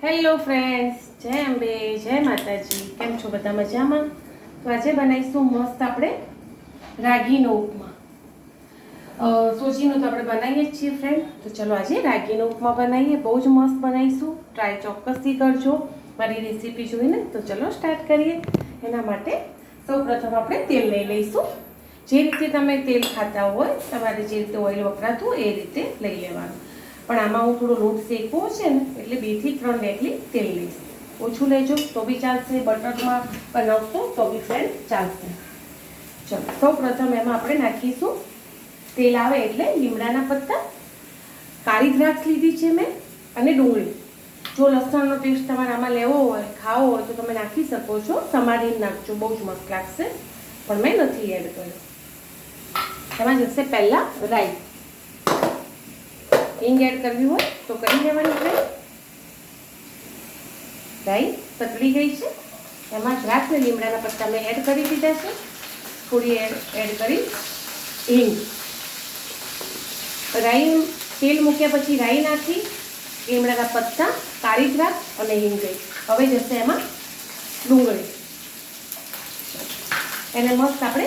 Hello friends જય અંબે, જય માતાજી. કેમ છો બધા મજામાં? તો આજે બનાવીશું મસ્ત આપણે રાગીનો ઉપમા. સોજીનું તો આપણે બનાવીએ જ છીએ ફ્રેન્ડ તો ચલો આજે રાગીનો ઉપમા બનાવીએ. બહુ જ મસ્ત બનાવીશું. ટ્રાય ચોક્કસથી કરજો. મારી રેસીપી જોઈને તો ચલો સ્ટાર્ટ કરીએ. એના માટે સૌપ્રથમ આપણે તેલ લઈ લઈશું. જે રીતે તમે તેલ ખાતા હોય, તમારે જે રીતે ઓઇલ વપરાતું એ રીતે લઈ લેવાનું. પણ આમાં હું થોડો લોટ શેકવો છે ને, એટલે બેથી ત્રણ ડેકલી તેલ લઈશ. ઓછું લેજો, તો બી ચાલશે બટરમાં બનાવશો, તો બી ફ્રેન્ડ ચાલશે. ચલો, સૌ પ્રથમ એમાં આપણે નાખીશું. તેલ આવે એટલે લીમડાના પત્તા. કાળી દ્રાક્ષ લીધી છે મેં, અને ડુંગળી. જો લસણનો ટેસ્ટ તમારે આમાં લેવો હોય, ખાવો હોય, તો તમે નાખી શકો છો. સમારીને નાખજો, બહુ જ મસ્ત લાગશે. પણ મેં નથી એડ કર્યો. એમાં જશે પહેલાં રાઈ હિંગ એડ કરવી હોય તો કરી લેવાની ફ્રેન્ડ રાઈ પતળી ગઈ છે. એમાં દ્રાક્ષ ને લીમડાના પત્તા મેં એડ કરી દીધા છે. થોડી એડ એડ કરી હિંગ. રાઈ તેલ મૂક્યા પછી રાઈ નાખી, લીમડાના પત્તા, કાળી દ્રાક્ષ અને હિંગ ગઈ. હવે જશે એમાં ડુંગળી. એને મસ્ત આપણે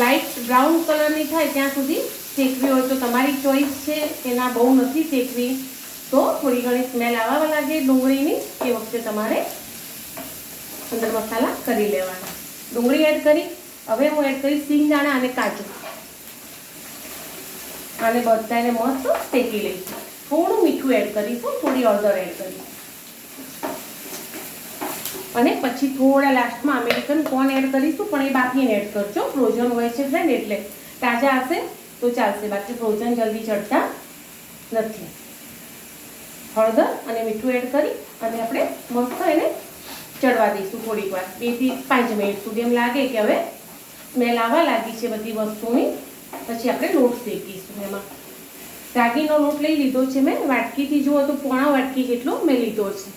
લાઇટ બ્રાઉન કલરની થાય ત્યાં સુધી શેકવી હોય તો તમારી ચોઈસ છે કે ના બહુ નથી શેકવી. તો થોડી ઘણી સ્મેલ આવવા લાગે ડુંગળીની, એ વખતે તમારે અંદર મસાલા કરી લેવાના. ડુંગળી એડ કરી, હવે હું એડ કરીશ સિંગદાણા અને કાજુ. આને બધાને મસ્ત શેકી લઈશું. થોડું મીઠું એડ કરીશું, થોડી હળદર એડ કરીશું. અને પછી થોડા લાસ્ટમાં અમેરિકન કોર્ન એડ કરીશું, પણ એ બાફીને એડ કરજો. ફ્રોઝન હોય છે ફ્રેન્ડ એટલે તાજા હશે. તો ચાલશે. બાકી ફ્રોઝન જલ્દી ચડતા નથી. હળદર અને મીઠું એડ કરી અને આપણે મસ્ત એને ચડવા દઈશું થોડીક વાર. બેથી પાંચ મિનિટ સુધી એમ લાગે કે હવે સ્મેલ આવવા લાગી છે બધી વસ્તુની. પછી આપણે લોટ શેકીશું એમાં. રાગીનો લોટ લઈ લીધો છે મેં. વાટકીથી જુઓ તો પોણા વાટકી જેટલો મેં લીધો છે.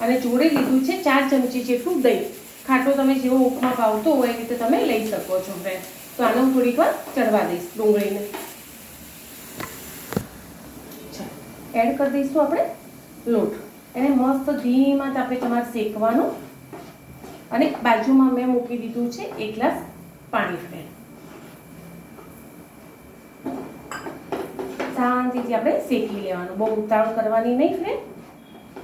અને જોડે લીધું છે ચાર ચમચી જેટલું દહીં. ખાટો તમે જેવો ઉપમા ભાવતો હોય એ રીતે તમે લઈ શકો છો ફ્રેન્ડ તો આને થોડીક વાર ચડવા દઈશ ડુંગળીને. એડ કરી દઈશું આપણે લોટ. એને મસ્ત ધીમા તાપે તમારે શેકવાનું. અને બાજુમાં મેં મૂકી દીધું છે એક ગ્લાસ પાણી ફ્રેન્ડ શાંતિથી આપણે શેકી લેવાનું. બહુ ઉતાવળ કરવાની નહીં ફ્રેન્ડ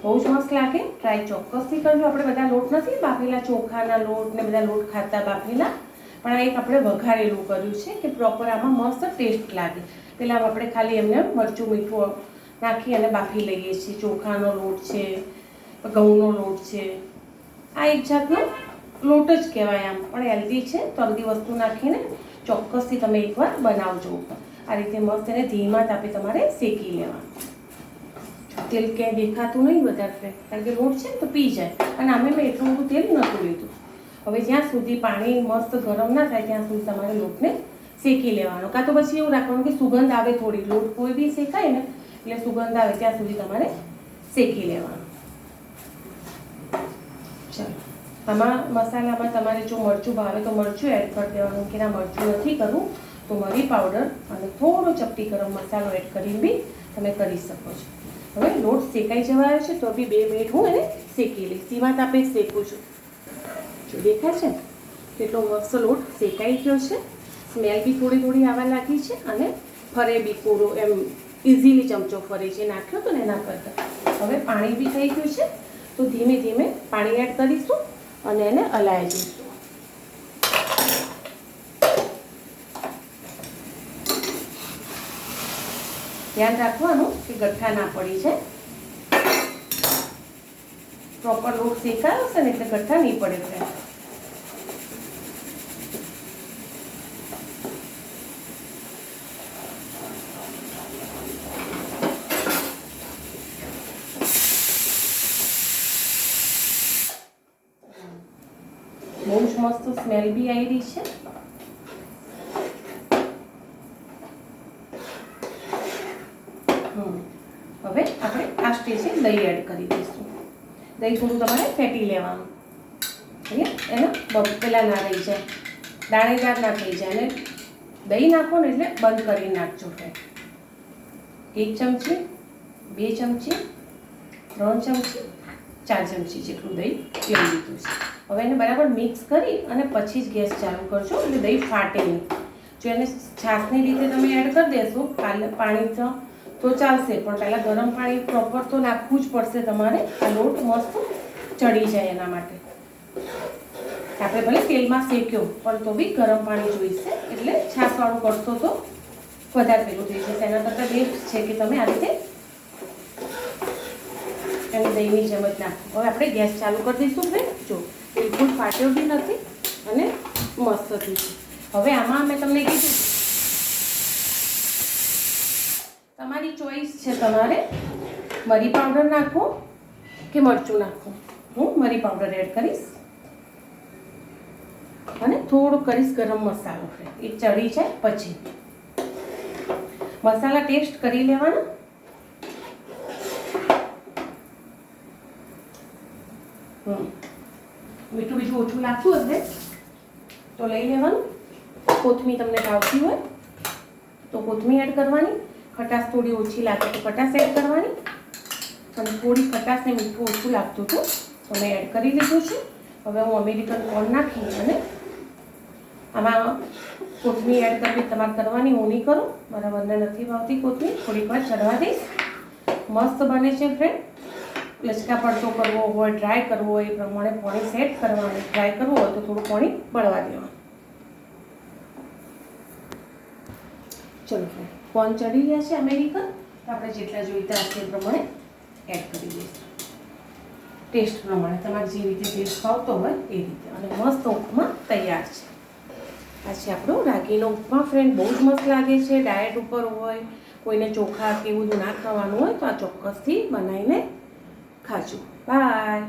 બહુ જ મસ્ત લાગે. ટ્રાય ચોક્કસથી કરજો. આપણે બધા લોટ નથી, બાફેલા ચોખાના લોટ ને બધા લોટ ખાતા બાફેલા. પણ આ એક આપણે વઘારેલું કર્યું છે કે પ્રોપર આમાં મસ્ત ટેસ્ટ લાગે. પહેલાં આપણે ખાલી એમને મરચું, મીઠું નાખી અને બાફી લઈએ છીએ. ચોખાનો લોટ છે, ઘઉંનો લોટ છે. આ એક જાતનો લોટ જ કહેવાય આમ. પણ હેલ્ધી છે, તો બધી વસ્તુ નાખીને ચોક્કસથી તમે એકવાર બનાવજો. આ રીતે મસ્ત એને ધીમા તાપે તમારે શેકી લેવા તેલ ક્યાંય દેખાતું નહીં વધારે. કારણ કે લોટ છે તો પી જાય. અને આમે મેં એટલું બધું તેલ નહોતું લીધું. હવે જ્યાં સુધી પાણી મસ્ત ગરમ ના થાય ત્યાં સુધી તમારે લોટને શેકી લેવાનો. કાં તો પછી એવું રાખવાનું કે સુગંધ આવે થોડી. લોટ કોઈ બી શેકાય ને, એટલે સુગંધ આવે ત્યાં સુધી તમારે શેકી લેવાનું. ચાલો. આમાં મસાલામાં તમારે જો મરચું ભાવે તો મરચું એડ કરી દેવાનું. કે ના, મરચું નથી કરવું, તો મરી પાવડર અને થોડો ચપટી ગરમ મસાલો એડ કરીને બી તમે કરી શકો છો. હવે લોટ શેકાઈ જવા આવે છે, તો બી બે મિનિટ હું એને શેકી લઈશ. સીમા તાપે શેકું છું. દેખાય છે કેટલો મસ્ત લોટ શેકાઈ ગયો છે. સ્મેલ બી થોડી થોડી આવવા લાગી છે અને ફરે બી પૂરો એમ ઇઝીલી ચમચો ફરે છે. નાખ્યો તો ને એના કરતાં. હવે પાણી બી થઈ ગયું છે. તો ધીમે ધીમે પાણી એડ કરીશું અને એને હલાવી દઈશું. ધ્યાન રાખવાનું કે ગઠ્ઠા ના પડી છે. પ્રોપર લોટ શેકાયો છે ને એટલે ગઠ્ઠા નહીં પડે ફ્રેન્ડ મસ્ત સ્મેલ બી આવી રહી છે. હવે આપણે આ સ્ટેજે દહીં એડ કરી દઈશું. દહીં થોડું તમારે ફેટી લેવાનું. એને પેલા ના રહી જાય. દાણેદાર ના થઈ જાય. અને દહીં નાખો ને એટલે બંધ કરી નાખજો એક ચમચી, બે ચમચી, ત્રણ ચમચી, ચાર ચમચી જેટલું દહીં પીવી લીધું છે. હવે એને બરાબર મિક્સ કરી અને પછી જ ગેસ ચાલુ કરશો એટલે દહીં ફાટે નહીં. જો એને છાશની રીતે તમે એડ કરી દેશો પાણી તો ચાલશે, પણ પહેલાં ગરમ પાણી પ્રોપર તો નાખવું જ પડશે તમારે. આ લોટ મસ્ત ચડી જાય એના માટે. આપણે ભલે તેલમાં શેક્યો, પણ તો બી ગરમ પાણી જોઈશે. એટલે છાશવાળું કરશો તો વધારે પેલું થઈ જશે. એના કરતાં બેસ્ટ છે કે તમે આ રીતે એને દહીંની જેમ જ નાખો હવે આપણે ગેસ ચાલુ કરી દઈશું ભાઈ જો, બિલકુલ ફાટ્યો બી નથી અને મસ્ત થયું હવે આમાં મેં તમને કીધું તમારી ચોઈસ છે તમારે મરી પાવડર નાખો કે મરચું નાખો હું મરી પાવડર એડ કરીશ અને થોડું કરીશ ગરમ મસાલો એ ચડી જાય પછી. મસાલા ટેસ્ટ કરી લેવાના. મીઠું બીજું ઓછું લાગતું હશે, તો લઈ લેવાનું. કોથમીર તમને ભાવતી હોય, તો કોથમીર એડ કરવાની. ખટાશ થોડી ઓછી લાગે તો ખટાશ એડ કરવાની. અને થોડી ખટાશ ને મીઠું ઓછું લાગતું હતું, તો મેં એડ કરી લીધું છે. હવે હું અમેરિકન કોર્ન નાખી અને આમાં કોથમીર એડ કરવી તમારે કરવાની હું નહીં કરું. મારા મનને નથી ભાવતી કોથમીર. થોડીક વાર ચડવા દઈશ. મસ્ત બને છે ફ્રેન્ડ લચકા પડતો કરવો હોય ડ્રાય કરવો હોય, એ પ્રમાણે પાણી સેટ કરવાનું ડ્રાય કરવું હોય તો થોડું પાણી બળવા દેવાનું. ચલો કોર્ન ચડી ગયા છે અમેરિકન તો આપણે જેટલા જોઈતા હશે એ પ્રમાણે એડ કરી દઈશું. ટેસ્ટ પ્રમાણે, તમારે જે રીતે ટેસ્ટ ભાવતો હોય એ રીતે. અને મસ્ત ઉપમા તૈયાર છે. આ છે આપણો રાગીનો ઉપમા ફ્રેન્ડ બહુ જ મસ્ત લાગે છે. ડાયટ ઉપર હોય, કોઈને ચોખા કે એવું ના ખાવાનું હોય તો આ ચોક્કસથી બનાવીને ખાજો બાય